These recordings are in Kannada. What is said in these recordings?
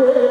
Yeah.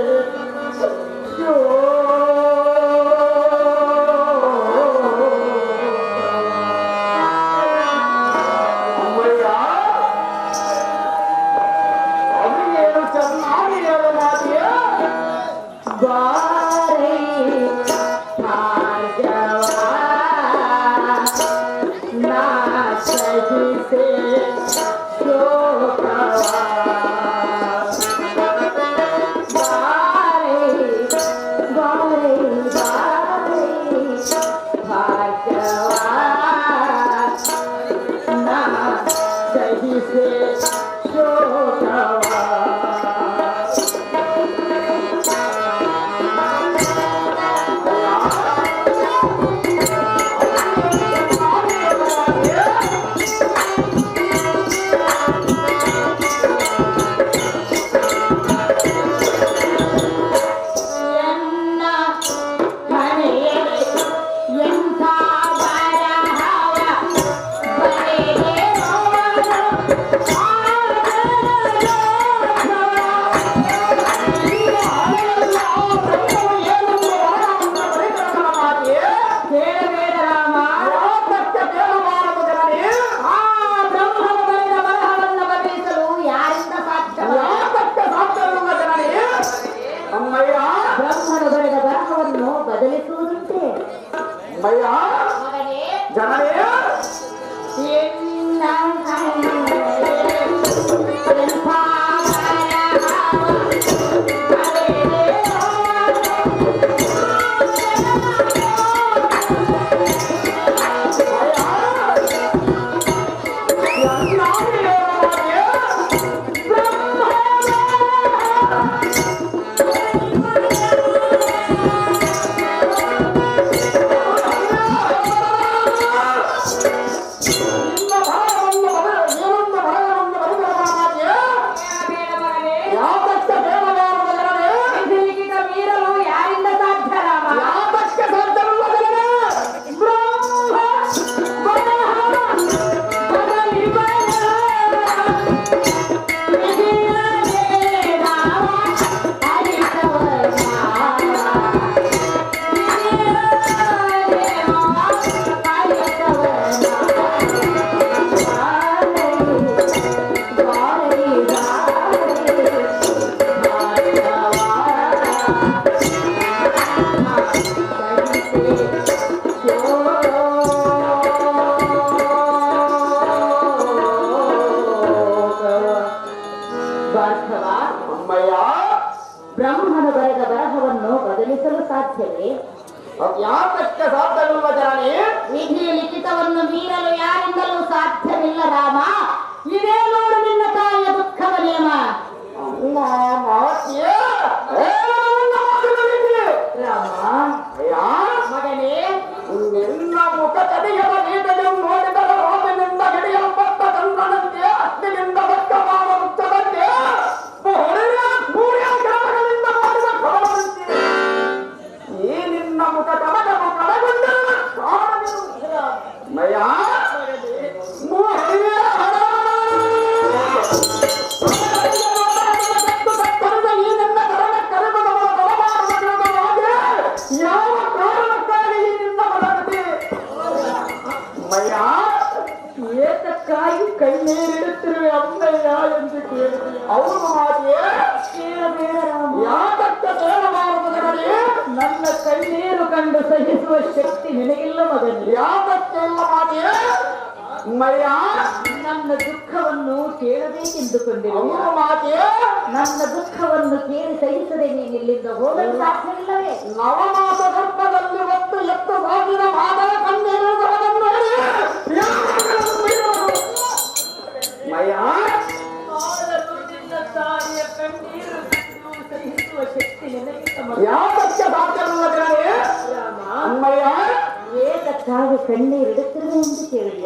ನನ್ನ ದುಃಖವನ್ನು ಕೇಳಬೇಕೆಂದುಕೊಂಡಿರುವ ಮಾತೆ. ನನ್ನ ದುಃಖವನ್ನು ಕೇಳಿ ಸಹಿಸದೆ ನೀನು ಇಲ್ಲಿಂದ ಹೋಗಲು ಸಾಧ್ಯವಿಲ್ಲವೇ ನವಮಾಸ ಗರ್ಭದಲ್ಲಿ ಒಟ್ಟು ಎತ್ತು ಬಾಗಿನ ಮಾದರ ಕಂಡಿರುವುದನ್ನು ಯಾವ அதற்காக பெண்ணை எடுக்கிறது என்று கேள்வி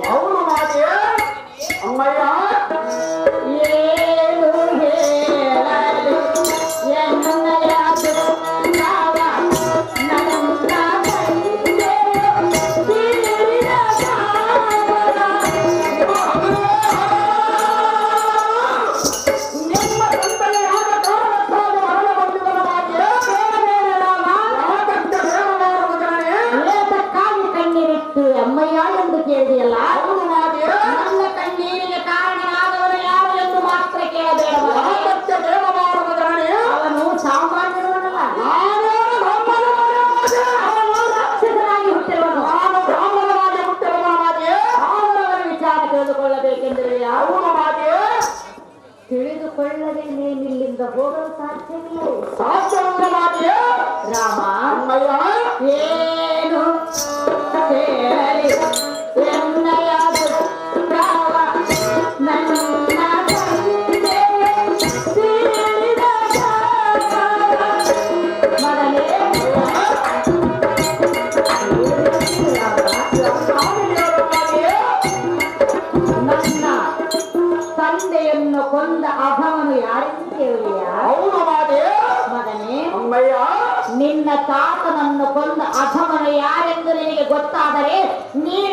revelar ಆದರೆ ನೀನು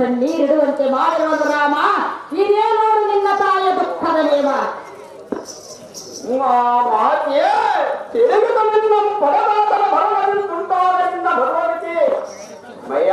ತಣ್ಣೀರಿಡುವಂತೆ ಮಾಡಿರುವುದು ರಾಮ ಇದೇ ನೋಡು ನಿನ್ನ ತಾಯ ದುಃಖದ ದೇವ ತಿಳಿದು ನಮ್ಮ ಪರಮಾತ್ಮ ಭರವಸೆ ಉಂಟಾದರಿಂದ ಭಗವಂತಿ ಮಯ್ಯ